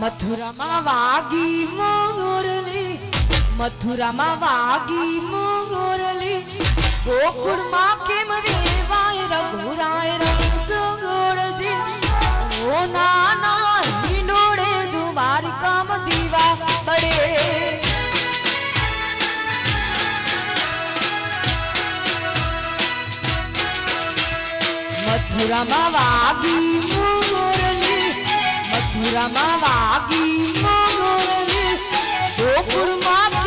મથુરામાં વાગી મોરલી, મથુરામાં વાગી મોરલી. ગોકુળમાં કેમ રેવાય રઘુરાય રંગોળજી ઓ નાના હિંડોળે દ્વારિકામ દીવા પડે. મથુરામાં વાગી ભૂરામાં વાગી મનોરલી ગોકુળમાં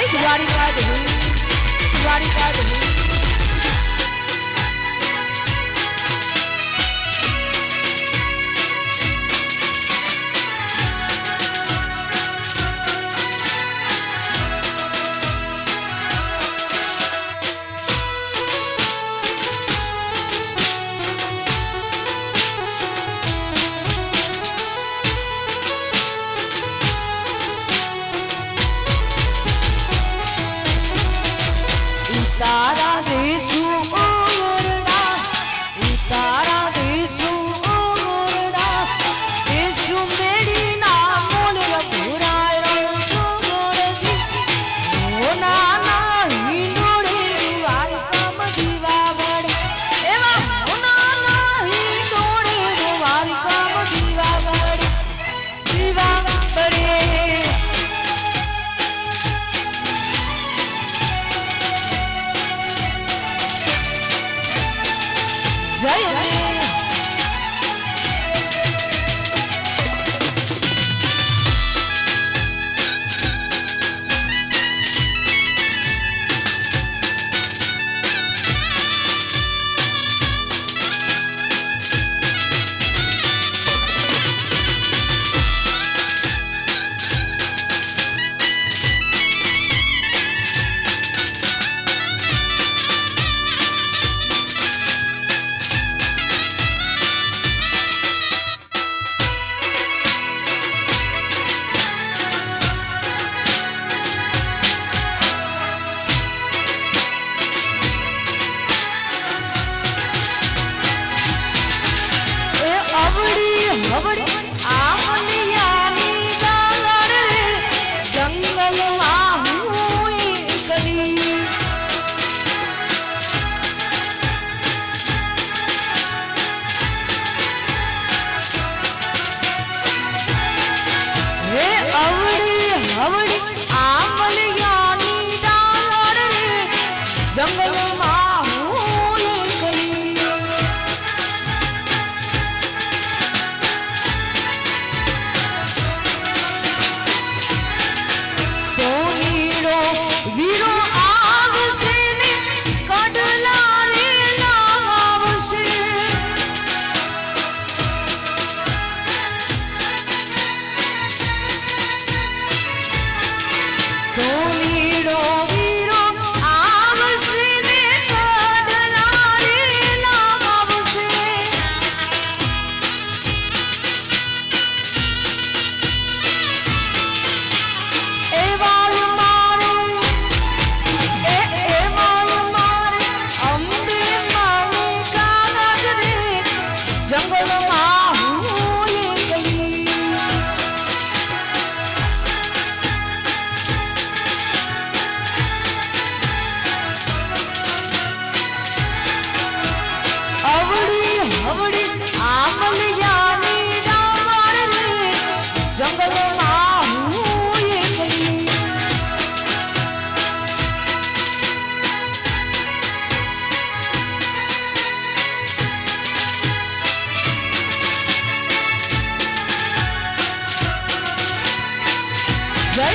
Right? Roddy by the moon. Roddy by the rules.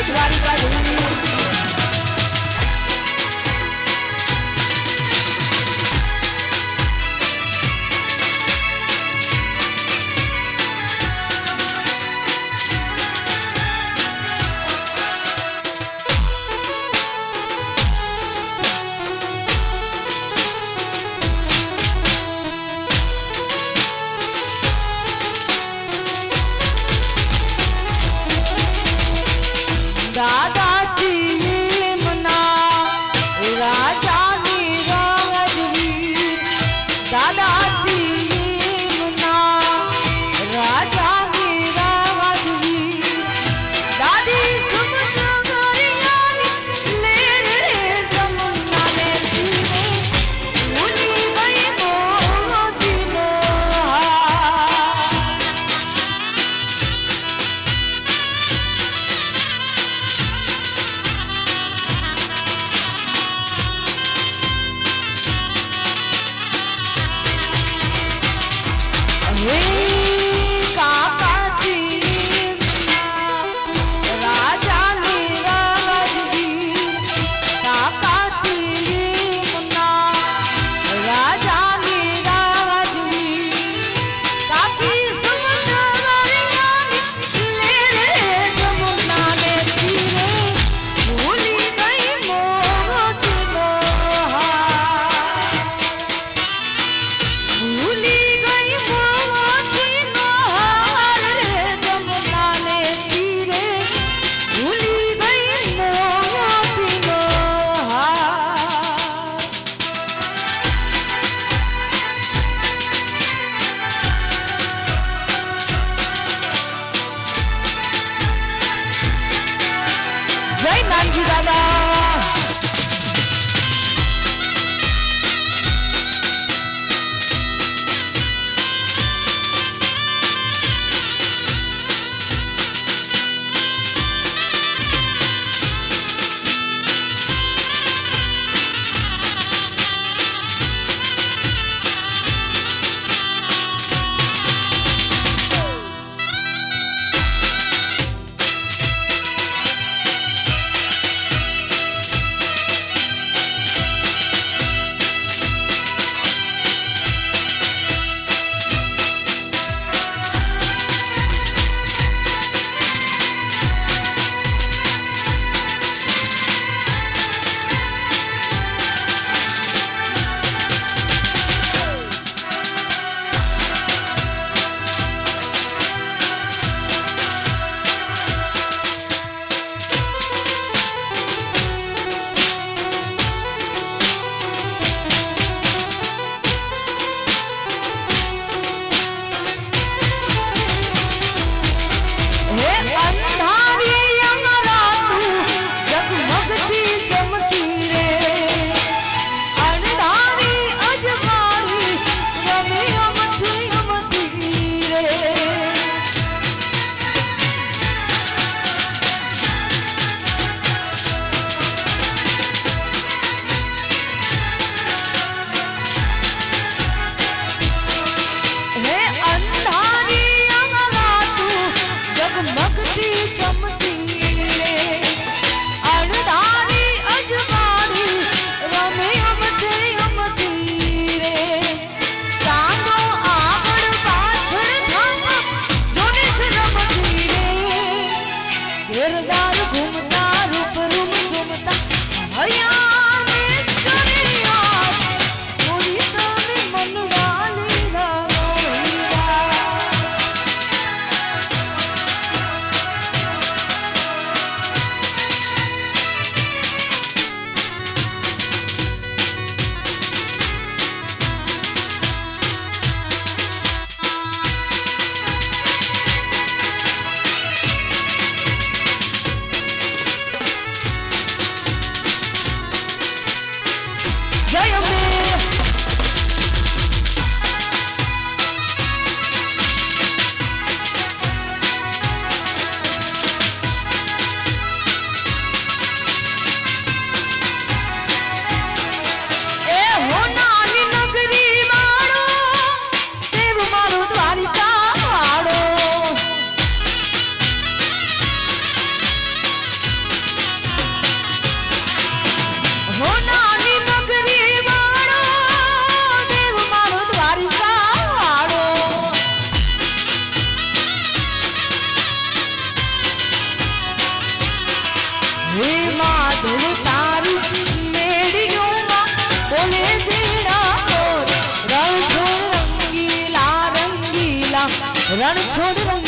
Everybody's like, রানী ছোট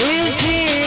Hoje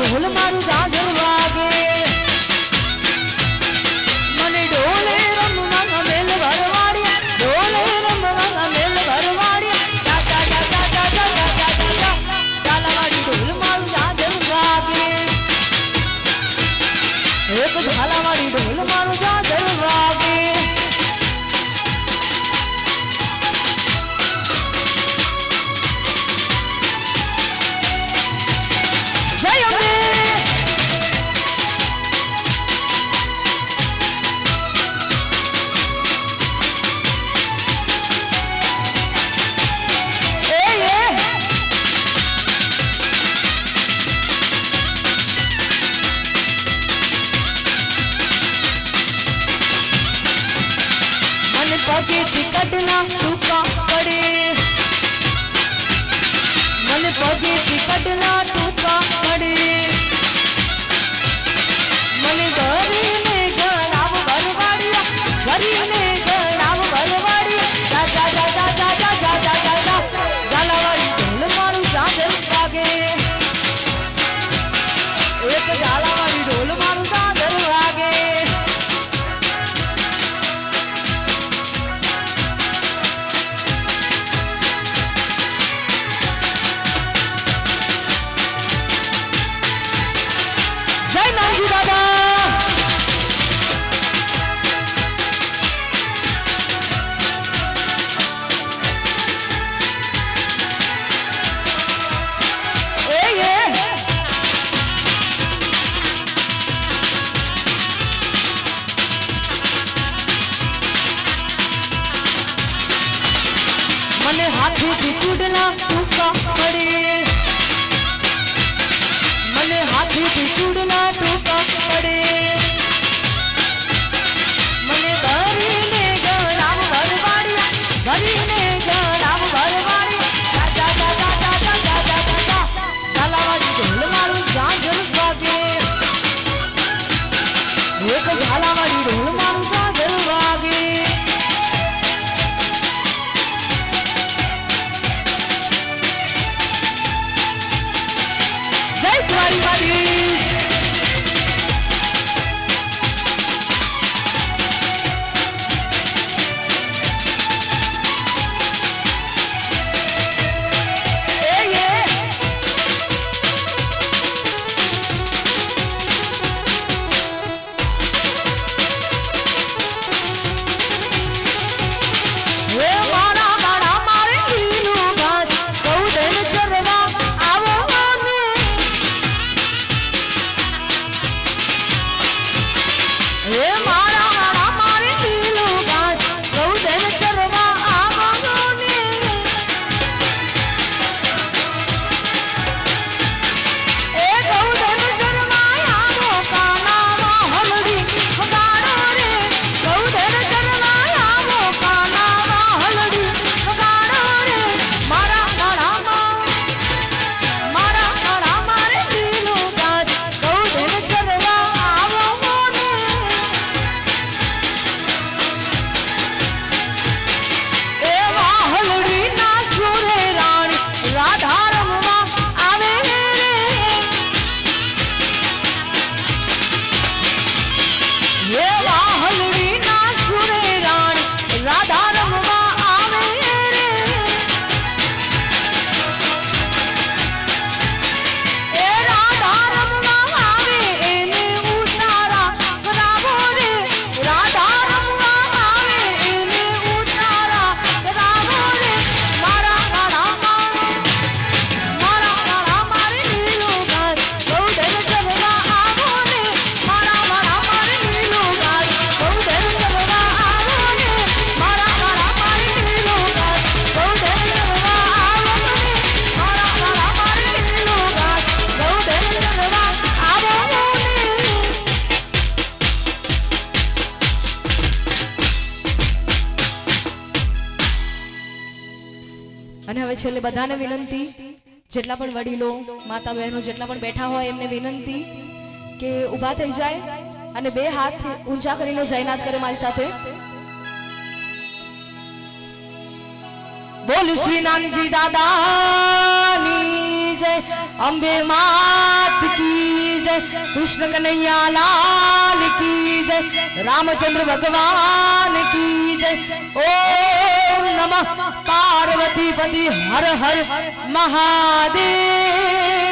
ઢોલ મારું દાદર અને હવે છેલ્લે બધાને વિનંતી, જેટલા પણ વડીલો માતા બહેનો જેટલા પણ બેઠા હોય, એમને વિનંતી કે ઊભા થઈ જાય અને બે હાથ ઊંચા કરીને જયનાથ કરે મારી સાથે. બોલ શ્રી નાનજી દાદાની કી જય અંબે માત કી જય કૃષ્ણ કનૈયા લાલ કી જય રામચંદ્ર ભગવાન કી જય ઓમ નમઃ પાર્વતી પતિ હર હર મહાદેવ